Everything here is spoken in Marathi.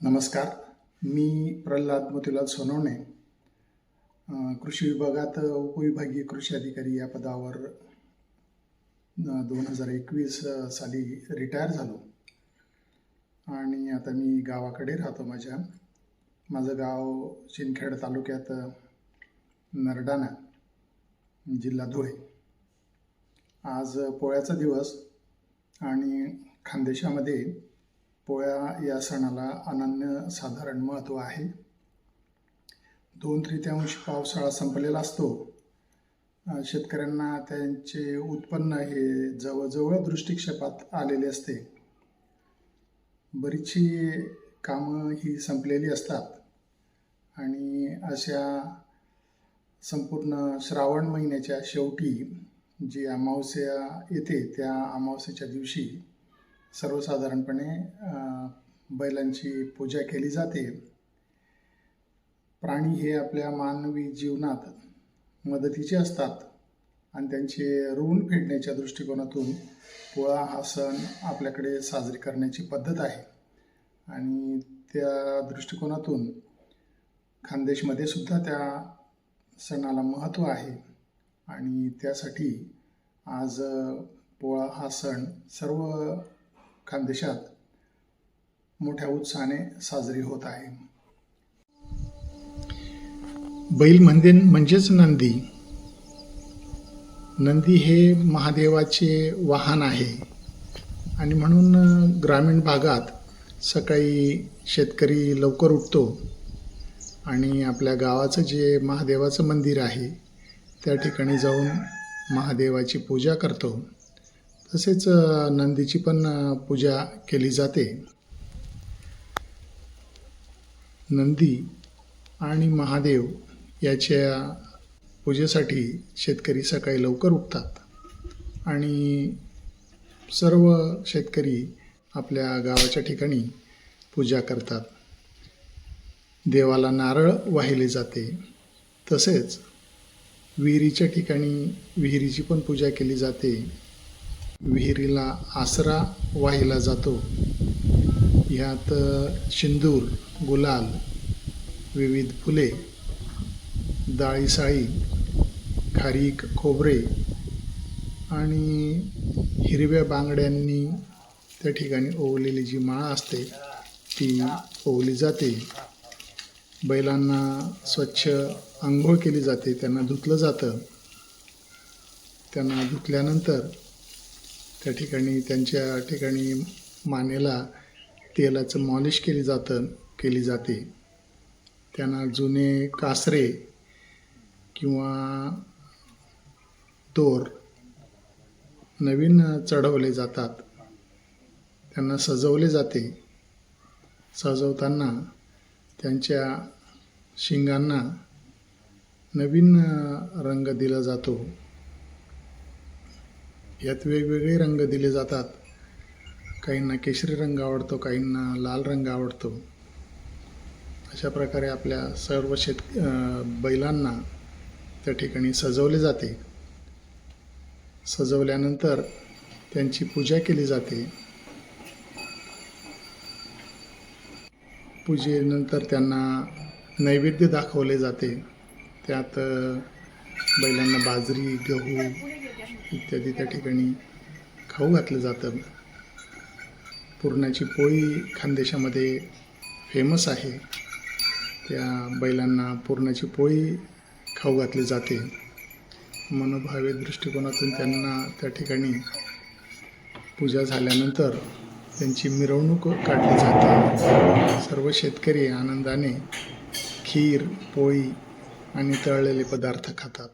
नमस्कार. मी प्रल्हाद मोतीलाल सोनवणे. कृषी विभागात उपविभागीय कृषी अधिकारी या पदावर दोन हजार एकवीस साली रिटायर झालो. आणि आता मी गावाकडे राहतो माझ्या. माझं गाव शिंदखेड तालुक्यात नरडाणा जिल्हा धुळे. आज पोळ्याचा दिवस आणि खानदेशामध्ये पोळ्या या सणाला अनन्य साधारण महत्त्व आहे. दोन तृतीयांश पावसाळा संपलेला असतो. शेतकऱ्यांना त्यांचे उत्पन्न हे जवळजवळ दृष्टिक्षेपात आलेले असते. बरीचशी कामं ही संपलेली असतात. आणि अशा संपूर्ण श्रावण महिन्याच्या शेवटी जी अमावस्या येते त्या अमावस्येच्या दिवशी सर्वसाधारणपणे बैलांची पूजा केली जाते. प्राणी हे आपल्या मानवी जीवनात मदतीचे असतात आणि त्यांचे ऋण फेडण्याच्या दृष्टिकोनातून पोळा हा सण आपल्याकडे साजरी करण्याची पद्धत आहे. आणि त्या दृष्टिकोनातून खानदेशमध्ये सुद्धा त्या सणाला महत्त्व आहे. आणि त्यासाठी आज पोळा हा सण सर्व खानदेशात मोठ्या उत्साहाने साजरी होत आहे. बैल म्हणजे म्हणजेच नंदी. नंदी हे महादेवाचे वाहन आहे. आणि म्हणून ग्रामीण भागात सकाळी शेतकरी लवकर उठतो आणि आपल्या गावाचं जे महादेवाचं मंदिर आहे त्या ठिकाणी जाऊन महादेवाची पूजा करतो. तसेच नंदीची पण पूजा केली जाते. नंदी आणि महादेव याच्या पूजेसाठी शेतकरी सकाळी लवकर उठतात आणि सर्व शेतकरी आपल्या गावाच्या ठिकाणी पूजा करतात. देवाला नारळ वाहिले जाते. तसेच विहिरीच्या ठिकाणी विहिरीची पण पूजा केली जाते. विहिरीला आसरा वाहिला जातो. ह्यात शिंदूर गुलाल विविध फुले डाळीसाळी खारीक खोबरे आणि हिरव्या बांगड्यांनी त्या ठिकाणी ओवलेली जी माळा असते ती ओवली जाते. बैलांना स्वच्छ आंघोळ केली जाते त्यांना धुतलं जातं. त्यांना धुतल्यानंतर त्या ठिकाणी त्यांच्या ठिकाणी मानेला तेलाचं मॉलिश केली जातं केली जाते. त्यांना जुने कासरे किंवा दोर नवीन चढवले जातात. त्यांना सजवले जाते. सजवताना त्यांच्या शिंगांना नवीन रंग दिला जातो. यात वेगवेगळे रंग दिले जातात. काहींना केशरी रंग आवडतो काहींना लाल रंग आवडतो. अशा प्रकारे आपल्या सर्व शेत बैलांना त्या ठिकाणी सजवले जाते. सजवल्यानंतर त्यांची पूजा केली जाते. पूजेनंतर त्यांना नैवेद्य दाखवले जाते. त्यात बैलांना बाजरी गहू इत्यादी त्या ठिकाणी खाऊ घातलं जातं. पुरणाची पोळी खानदेशामध्ये फेमस आहे. त्या बैलांना पुरणाची पोळी खाऊ घातली जाते. मनोभावे दृष्टिकोनातून त्यांना त्या ठिकाणी पूजा झाल्यानंतर त्यांची मिरवणूक काढली जाते. सर्व शेतकरी आनंदाने खीर पोळी आणि तळलेले पदार्थ खातात.